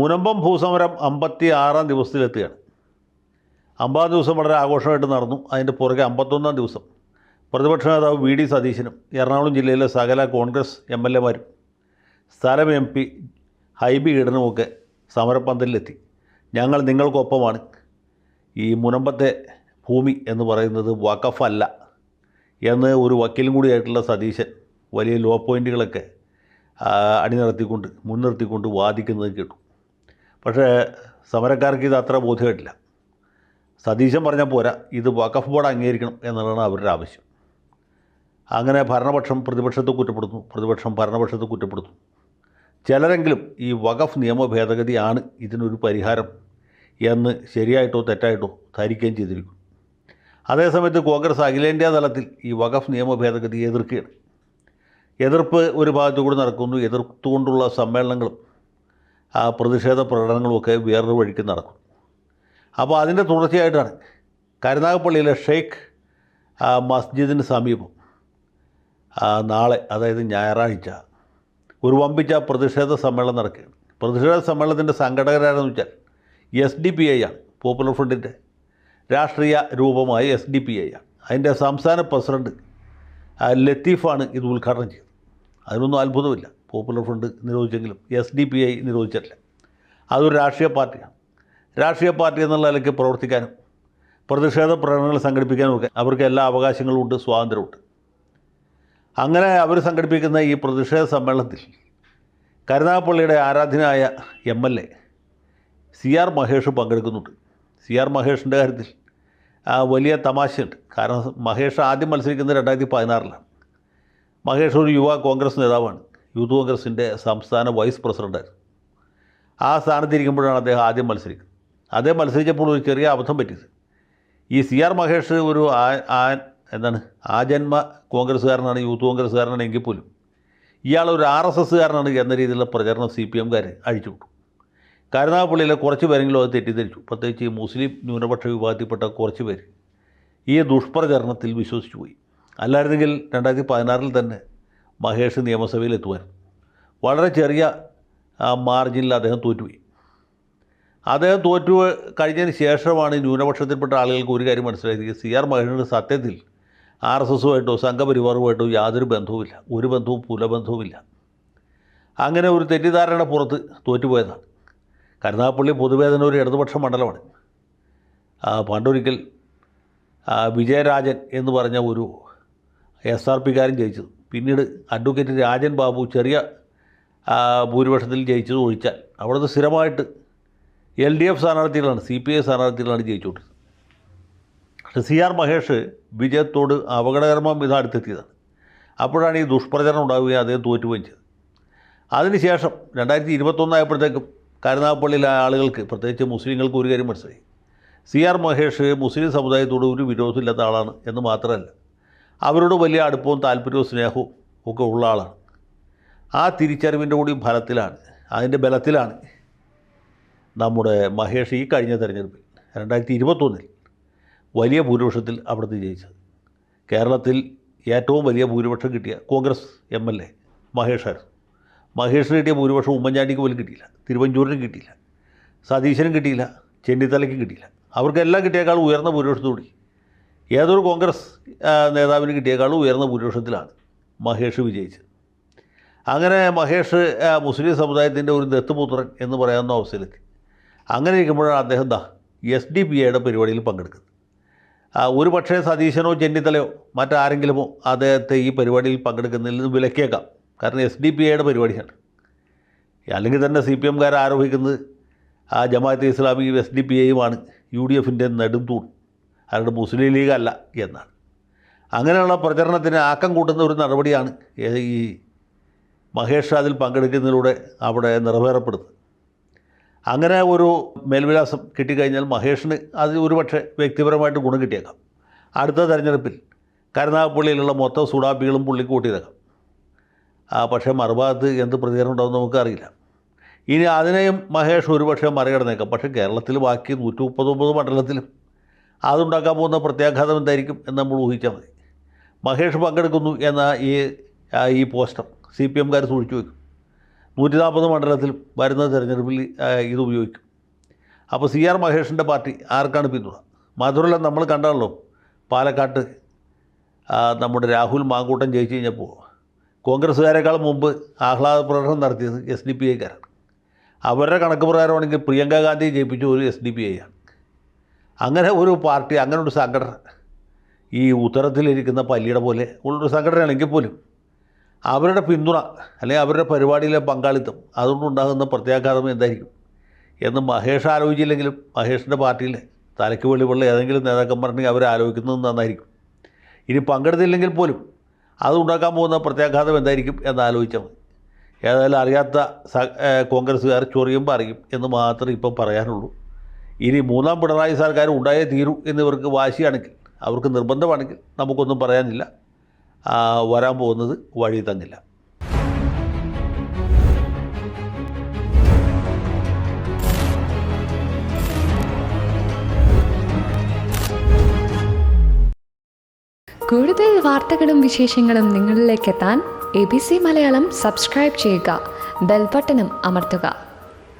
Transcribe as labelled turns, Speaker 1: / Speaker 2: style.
Speaker 1: മുനമ്പം ഭൂസമരം അമ്പത്തി ആറാം ദിവസത്തിലെത്തുകയാണ് അമ്പതാം ദിവസം വളരെ ആഘോഷമായിട്ട് നടന്നു. അതിന്റെ പുറകെ അമ്പത്തൊന്നാം ദിവസം പ്രതിപക്ഷ നേതാവ് വി ഡി സതീശനും എറണാകുളം ജില്ലയിലെ സകല കോൺഗ്രസ് എം എൽ എമാരും സ്ഥലം എം പി ഹൈബി ഈഡനുമൊക്കെ സമരപ്പന്തലിലെത്തി. ഞങ്ങൾ നിങ്ങൾക്കൊപ്പമാണ്. ഈ മുനമ്പത്തെ ഭൂമി എന്ന് പറയുന്നത് വഖഫല്ല എന്ന് ഒരു വക്കീലും കൂടിയായിട്ടുള്ള സതീശൻ വലിയ ലോ പോയിന്റുകളൊക്കെ അണിനിർത്തിക്കൊണ്ട് മുൻനിർത്തിക്കൊണ്ട് വാദിക്കുന്നത് കേട്ടു. പക്ഷേ സമരക്കാർക്ക് ഇത് അത്ര ബോധ്യമായിട്ടില്ല. സതീശൻ പറഞ്ഞാൽ പോരാ ഇത് വഖഫ് ബോർഡ് അംഗീകരിക്കണം എന്നുള്ളതാണ് അവരുടെ ആവശ്യം. അങ്ങനെ ഭരണപക്ഷം പ്രതിപക്ഷത്തെ കുറ്റപ്പെടുത്തുന്നു പ്രതിപക്ഷം ഭരണപക്ഷത്തെ കുറ്റപ്പെടുത്തുന്നു. ചിലരെങ്കിലും ഈ വഖഫ് നിയമ ഭേദഗതിയാണ് ഇതിനൊരു പരിഹാരം എന്ന് ശരിയായിട്ടോ തെറ്റായിട്ടോ ധരിക്കുകയും ചെയ്തിരിക്കും അതേസമയത്ത് കോൺഗ്രസ് അഖിലേന്ത്യാ തലത്തിൽ ഈ വഖഫ് നിയമ ഭേദഗതി എതിർക്കുകയാണ്. എതിർപ്പ് ഒരു ഭാഗത്തു കൂടി നടക്കുന്നു എതിർത്തുകൊണ്ടുള്ള സമ്മേളനങ്ങളും ആ പ്രതിഷേധ പ്രകടനങ്ങളുമൊക്കെ വേറൊരു വഴിക്ക് നടക്കും. അപ്പോൾ അതിന്റെ തുടർച്ചയായിട്ടാണ് കരുനാഗപ്പള്ളിയിലെ ഷെയ്ഖ് മസ്ജിദിന് സമീപം നാളെ അതായത് ഞായറാഴ്ച ഒരു വമ്പിച്ച പ്രതിഷേധ സമ്മേളനം നടക്കുകയാണ്. പ്രതിഷേധ സമ്മേളനത്തിന്റെ സംഘടകരാരെന്ന് വെച്ചാൽ എസ് ഡി പി ഐ ആണ് പോപ്പുലർ ഫ്രണ്ടിന്റെ രാഷ്ട്രീയ രൂപമായ എസ് ഡി പി ഐ ആണ്. അതിന്റെ സംസ്ഥാന പ്രസിഡന്റ് ആ, ലത്തീഫാണ് ഇത് ഉദ്ഘാടനം ചെയ്തത്. അതിനൊന്നും അത്ഭുതമില്ല. പോപ്പുലർ ഫ്രണ്ട് നിരോധിച്ചെങ്കിലും എസ് ഡി പി ഐ നിരോധിച്ചിട്ടില്ല. അതൊരു രാഷ്ട്രീയ പാർട്ടിയാണ്. രാഷ്ട്രീയ പാർട്ടി എന്നുള്ള നിലയ്ക്ക് പ്രവർത്തിക്കാനും പ്രതിഷേധ പ്രകടനങ്ങൾ സംഘടിപ്പിക്കാനും ഒക്കെ അവർക്ക് എല്ലാ അവകാശങ്ങളും ഉണ്ട് സ്വാതന്ത്ര്യമുണ്ട്. അങ്ങനെ അവർ സംഘടിപ്പിക്കുന്ന ഈ പ്രതിഷേധ സമ്മേളനത്തിൽ കരുനാഗപ്പള്ളിയുടെ ആരാധനായ M L A C R Mahesh പങ്കെടുക്കുന്നുണ്ട്. സി ആർ മഹേഷിന്റെ കാര്യത്തിൽ വലിയ തമാശയുണ്ട്. കാരണം മഹേഷ് ആദ്യം മത്സരിക്കുന്നത് രണ്ടായിരത്തി പതിനാറിലാണ്. മഹേഷ് ഒരു യുവ കോൺഗ്രസ് നേതാവാണ്. യൂത്ത് കോൺഗ്രസിന്റെ സംസ്ഥാന വൈസ് പ്രസിഡന്റ് ആ സ്ഥാനത്തിരിക്കുമ്പോഴാണ് അദ്ദേഹം ആദ്യം മത്സരിക്കുന്നത്. അദ്ദേഹം മത്സരിച്ചപ്പോൾ ഒരു ചെറിയ അബദ്ധം പറ്റിയത്. ഈ സി ആർ മഹേഷ് ഒരു ആ ആ എന്താണ് ആജന്മ കോൺഗ്രസ്സുകാരനാണ് യൂത്ത് കോൺഗ്രസ്സുകാരനാണ് എങ്കിൽ പോലും ഇയാൾ ഒരു ആർ എസ് എസ്സുകാരനാണ് എന്ന രീതിയിലുള്ള പ്രചരണം സി പി എംകാർ അഴിച്ചുവിട്ടു കരുനാഗപ്പള്ളിയിലെ കുറച്ച് പേരെങ്കിലും അത് തെറ്റിദ്ധരിച്ചു. പ്രത്യേകിച്ച് മുസ്ലിം ന്യൂനപക്ഷ വിഭാഗത്തിൽപ്പെട്ട കുറച്ച് പേര് ഈ ദുഷ്പ്രചരണത്തിൽ വിശ്വസിച്ചു പോയി അല്ലായിരുന്നെങ്കിൽ രണ്ടായിരത്തി പതിനാറിൽ തന്നെ മഹേഷ് നിയമസഭയിൽ എത്തുവാൻ വളരെ ചെറിയ മാർജിനിൽ അദ്ദേഹം തോറ്റുപോയി. അദ്ദേഹം തോറ്റു കഴിഞ്ഞതിന് ശേഷമാണ് ന്യൂനപക്ഷത്തിൽപ്പെട്ട ആളുകൾക്ക് ഒരു കാര്യം മനസ്സിലായത്. സി ആർ മഹേഷിന്റെ സത്യത്തിൽ ആർ എസ് എസുമായിട്ടോ സംഘപരിവാറുമായിട്ടോ യാതൊരു ബന്ധവുമില്ല. ഒരു ബന്ധവും പുലബന്ധവുമില്ല. അങ്ങനെ ഒരു തെറ്റിദ്ധാരണയുടെ പുറത്ത് തോറ്റുപോയതാണ്. കരുനാഗപ്പള്ളി പൊതുവേദന ഒരു ഇടതുപക്ഷ മണ്ഡലമാണ്. പണ്ടൊരിക്കൽ വിജയരാജൻ എന്ന് പറഞ്ഞ ഒരു എസ് ആർ പിക്കാരൻ ജയിച്ചത്. പിന്നീട് അഡ്വക്കേറ്റ് രാജൻ ബാബു ചെറിയ ഭൂരിപക്ഷത്തിൽ ജയിച്ചത് ഒഴിച്ചാൽ അവിടുത്തെ സ്ഥിരമായിട്ട് എൽ ഡി എഫ് സ്ഥാനാർത്ഥികളാണ് സി പി ഐ സ്ഥാനാർത്ഥികളാണ് ജയിച്ചുകൊണ്ടിരുന്നത്. പക്ഷേ സി ആർ മഹേഷ് വിജയത്തോട് അപകടകരമം ഇത് അടുത്തെത്തിയതാണ്. അപ്പോഴാണ് ഈ ദുഷ്പ്രചരണം ഉണ്ടാവുകയും അദ്ദേഹം തോറ്റുപോയും ചെയ്തത്. അതിനുശേഷം രണ്ടായിരത്തി ഇരുപത്തൊന്നായപ്പോഴത്തേക്കും കരുനാഗപ്പള്ളിയിലെ ആളുകൾക്ക് പ്രത്യേകിച്ച് മുസ്ലിങ്ങൾക്ക് ഒരു കാര്യം മനസ്സിലായി. സി ആർ മഹേഷ് മുസ്ലിം സമുദായത്തോട് ഒരു വിരോധമില്ലാത്ത ആളാണ് എന്ന് മാത്രമല്ല അവരോട് വലിയ അടുപ്പവും താല്പര്യവും സ്നേഹവും ഒക്കെ ഉള്ള ആളാണ്. ആ തിരിച്ചറിവിന്റെ കൂടി ഫലത്തിലാണ് അതിന്റെ ബലത്തിലാണ് നമ്മുടെ മഹേഷ് ഈ കഴിഞ്ഞ തെരഞ്ഞെടുപ്പിൽ രണ്ടായിരത്തി ഇരുപത്തൊന്നിൽ വലിയ ഭൂരിപക്ഷത്തിൽ അവിടുത്തെ ജയിച്ചത്. കേരളത്തിൽ ഏറ്റവും വലിയ ഭൂരിപക്ഷം കിട്ടിയ കോൺഗ്രസ് എം എൽ എ മഹേഷായിരുന്നു മഹേഷിന് കിട്ടിയ ഭൂരിപക്ഷം ഉമ്മൻചാണ്ടിക്ക് പോലും കിട്ടിയില്ല തിരുവഞ്ചൂരിനും കിട്ടിയില്ല സതീശനും കിട്ടിയില്ല ചെന്നിത്തലയ്ക്കും കിട്ടിയില്ല. അവർക്കെല്ലാം കിട്ടിയേക്കാൾ ഉയർന്ന ഭൂരിപക്ഷത്തോടി ഏതൊരു കോൺഗ്രസ് നേതാവിന് കിട്ടിയേക്കാളും ഉയർന്ന ഭൂരിപക്ഷത്തിലാണ് മഹേഷ് വിജയിച്ചത്. അങ്ങനെ മഹേഷ് മുസ്ലിം സമുദായത്തിന്റെ ഒരു ദത്തുപുത്രൻ എന്ന് പറയാവുന്ന അവസ്ഥയിലെത്തി. അങ്ങനെ ഇരിക്കുമ്പോഴാണ് അദ്ദേഹം ദാ എസ് ഡി പി ഐയുടെ പരിപാടിയിൽ പങ്കെടുക്കുന്നത്. ഒരു പക്ഷേ സതീശനോ ചെന്നിത്തലയോ മറ്റാരെങ്കിലുമോ അദ്ദേഹത്തെ ഈ പരിപാടിയിൽ പങ്കെടുക്കുന്നതിൽ നിന്ന് വിലക്കിയേക്കാം കാരണം എസ് ഡി പി ഐയുടെ പരിപാടിയാണ്. അല്ലെങ്കിൽ തന്നെ സി പി എംകാർ ആരോപിക്കുന്നത് ആ Jamaat Islami S D P ഐയുമാണ് U D എഫിന്റെ നെടുംതൂൺ അല്ലാണ്ട് മുസ്ലിം ലീഗ് അല്ല എന്നാണ്. അങ്ങനെയുള്ള പ്രചരണത്തിന് ആക്കം കൂട്ടുന്ന ഒരു നടപടിയാണ് ഈ മഹേഷ് അതിൽ പങ്കെടുക്കുന്നതിലൂടെ അവിടെ നിറവേറപ്പെടുന്നത്. അങ്ങനെ ഒരു മേൽവിലാസം കിട്ടിക്കഴിഞ്ഞാൽ മഹേഷിന് അത് ഒരുപക്ഷെ വ്യക്തിപരമായിട്ട് ഗുണം കിട്ടിയേക്കാം. അടുത്ത തെരഞ്ഞെടുപ്പിൽ കരുനാഗപ്പള്ളിയിലുള്ള മൊത്തം സുഡാപ്പികളും പുള്ളിക്ക് കൂട്ടിയിരക്കാം പക്ഷേ മറുഭാഗത്ത് എന്ത് പ്രതികരണം ഉണ്ടാവും നമുക്കറിയില്ല. ഇനി അതിനെയും മഹേഷ് ഒരുപക്ഷെ മറികടന്നേക്കാം. പക്ഷേ കേരളത്തിൽ ബാക്കി നൂറ്റി മുപ്പത്തൊമ്പത് മണ്ഡലത്തിലും അതുണ്ടാക്കാൻ പോകുന്ന പ്രത്യാഘാതം എന്തായിരിക്കും എന്ന് നമ്മൾ ഊഹിച്ചാൽ മതി. മഹേഷ് പങ്കെടുക്കുന്നു എന്ന ഈ ഈ പോസ്റ്റർ സി പി എംകാർ സൂക്ഷിച്ചു വയ്ക്കും നൂറ്റി നാൽപ്പത് മണ്ഡലത്തിൽ വരുന്ന തെരഞ്ഞെടുപ്പിൽ ഇത് ഉപയോഗിക്കും. അപ്പോൾ സി ആർ മഹേഷിന്റെ പാർട്ടി ആർക്കാണ് പിന്തുണ? മാത്രമല്ല നമ്മൾ കണ്ടാണല്ലോ പാലക്കാട്ട് നമ്മുടെ രാഹുൽ മാങ്കൂട്ടം ജയിച്ചു കഴിഞ്ഞപ്പോൾ കോൺഗ്രസ്സുകാരെക്കാൾ മുമ്പ് ആഹ്ലാദ പ്രകടനം നടത്തിയത് എസ് ഡി പി ഐക്കാരാണ്. അവരുടെ കണക്ക് പ്രകാരമാണെങ്കിൽ പ്രിയങ്ക ഗാന്ധി ജയിപ്പിച്ച ഒരു എസ് ഡി പി ഐ ആണ്. അങ്ങനെ ഒരു പാർട്ടി അങ്ങനെ ഒരു സംഘടന ഈ ഉത്തരത്തിലിരിക്കുന്ന പല്ലിയുടെ പോലെ ഉള്ളൊരു സംഘടനയാണെങ്കിൽ പോലും അവരുടെ പിന്തുണ അല്ലെങ്കിൽ അവരുടെ പരിപാടിയിലെ പങ്കാളിത്തം അതുകൊണ്ടുണ്ടാകുന്ന പ്രത്യാഘാതം എന്തായിരിക്കും എന്ന് മഹേഷ് ആലോചിച്ചില്ലെങ്കിലും മഹേഷിന്റെ പാർട്ടിയിലെ തലയ്ക്ക് വെളിവുള്ള ഏതെങ്കിലും നേതാക്കന്മാരുണ്ടെങ്കിൽ അവർ ആലോചിക്കുന്നത് നന്നായിരിക്കും. ഇനി പങ്കെടുത്തില്ലെങ്കിൽ പോലും അത് ഉണ്ടാക്കാൻ പോകുന്ന പ്രത്യാഘാതം എന്തായിരിക്കും എന്ന് ആലോചിച്ചാൽ മതി. ഏതായാലും അറിയാത്ത കോൺഗ്രസ്സുകാർ ചൊറിയുമ്പോൾ അറിയും എന്ന് മാത്രമേ ഇപ്പോൾ പറയാനുള്ളൂ. ഇനി മൂന്നാം പിണറായി സർക്കാർ ഉണ്ടായേ തീരൂ എന്നിവർക്ക് വാശിയാണെങ്കിൽ അവർക്ക് നിർബന്ധമാണെങ്കിൽ നമുക്കൊന്നും പറയാനില്ല. വരാൻ പോകുന്നത് വഴി തന്നില്ല.
Speaker 2: കൂടുതൽ വാർത്തകളും വിശേഷങ്ങളും നിങ്ങളിലേക്ക് എത്താൻ A B C Malayalam subscribe ചെയ്യുക. ബെൽബട്ടനും അമർത്തുക.